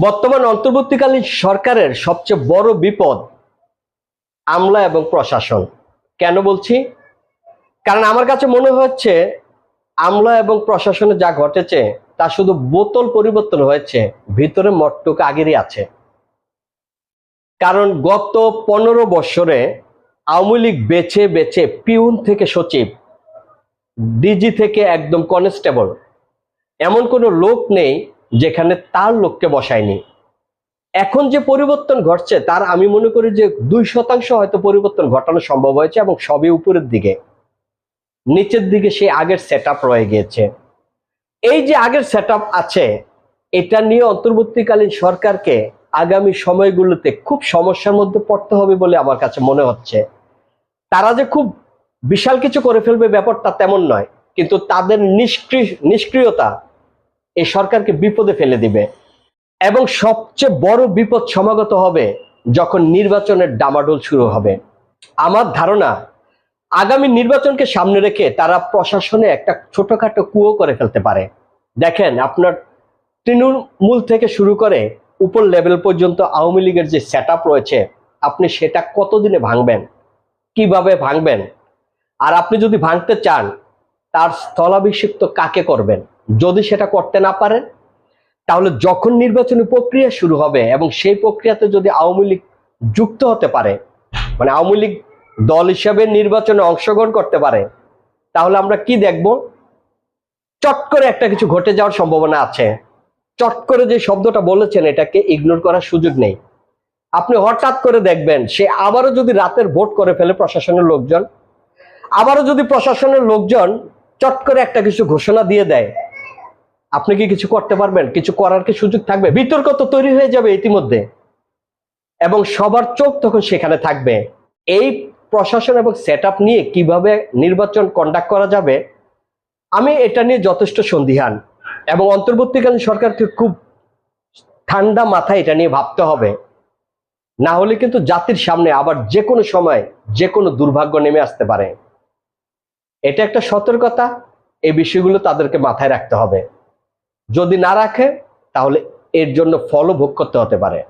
বর্তমান অন্তর্বর্তীকালীন সরকারের সবচেয়ে বড় বিপদ আমলা এবং প্রশাসন। কেন বলছি? কারণ আমার কাছে মনে হচ্ছে আমলা এবং প্রশাসনে যা ঘটেছে, তা শুধু বোতল পরিবর্তন হয়েছে, ভিতরে মটটুক আগেরই আছে। কারণ গত পনেরো বছরে আওয়ামী লীগ বেছে বেছে পিউন থেকে সচিব, ডিজি থেকে একদম কনস্টেবল। এমন কোনো লোক নেই যেখানে তার লোককে বসায়নি। এখন যে পরিবর্তন ঘটছে, তার আমি মনে করি যে দুই শতাংশ হয়তো পরিবর্তন ঘটানো সম্ভব হয়েছে এবং সবই উপরের দিকে। নিচের দিকে সেই আগের সেট রয়ে গিয়েছে। এই যে আগের সেট আছে, এটা নিয়ে অন্তর্বর্তীকালীন সরকারকে আগামী সময়গুলোতে খুব সমস্যার মধ্যে পড়তে হবে বলে আমার কাছে মনে হচ্ছে। তারা যে খুব বিশাল কিছু করে ফেলবে ব্যাপারটা তেমন নয়, কিন্তু তাদের নিষ্ক্রিয়, নিষ্ক্রিয়তা এই সরকারকে বিপদে ফেলে দিবে। এবং সবচেয়ে বড় বিপদ সমাগত হবে যখন নির্বাচনের ডামাডোল শুরু হবে। আমার ধারণা, আগামী নির্বাচনকে সামনে রেখে তারা প্রশাসনে একটা ছোটখাটো কুয়ো করে ফেলতে পারে। দেখেন, আপনার তৃণমূল থেকে শুরু করে উপর লেভেল পর্যন্ত আওয়ামী লীগের যে সেট রয়েছে, আপনি সেটা কতদিনে ভাঙবেন? কীভাবে ভাঙবেন? আর আপনি যদি ভাঙতে চান, তার স্থলাভিষিক্ত কাকে করবেন? যদি সেটা করতে না পারেন, তাহলে যখন নির্বাচনী প্রক্রিয়া শুরু হবে এবং সেই প্রক্রিয়াতে যদি আওয়ামী লীগ যুক্ত হতে পারে মানে আওয়ামী লীগ দল হিসাবে নির্বাচনে অংশগ্রহণ করতে পারে, তাহলে আমরা কি দেখব? চট করে একটা কিছু ঘটে যাওয়ার সম্ভাবনা আছে। চট করে যে শব্দটা বলেছেন, এটাকে ইগনোর করার সুযোগ নেই। আপনি হঠাৎ করে দেখবেন, সে আবারও যদি রাতের ভোট করে ফেলে প্রশাসনের লোকজন, আবারও যদি প্রশাসনের লোকজন চট করে একটা কিছু ঘোষণা দিয়ে দেয় আপনি কি কিছু করতে পারবেন? কিছু করার কি সুযোগ থাকবে? বিতর্ক তো তৈরি হয়ে যাবে ইতিমধ্যে। এবং সবার চোখ তখন সেখানে থাকবে। এই প্রশাসন এবং সেট নিয়ে কীভাবে নির্বাচন কন্ডাক্ট করা যাবে, আমি এটা নিয়ে যথেষ্ট সন্দিহান। এবং অন্তর্বর্তীকালীন সরকারকে খুব ঠান্ডা মাথায় এটা নিয়ে ভাবতে হবে। না হলে কিন্তু জাতির সামনে আবার যে কোনো সময় যে কোনো দুর্ভাগ্য নেমে আসতে পারে। এটা একটা সতর্কতা, এই বিষয়গুলো তাদেরকে মাথায় রাখতে হবে। যদি না রাখে তাহলে এর জন্য ফলও ভোগ করতে হতে পারে।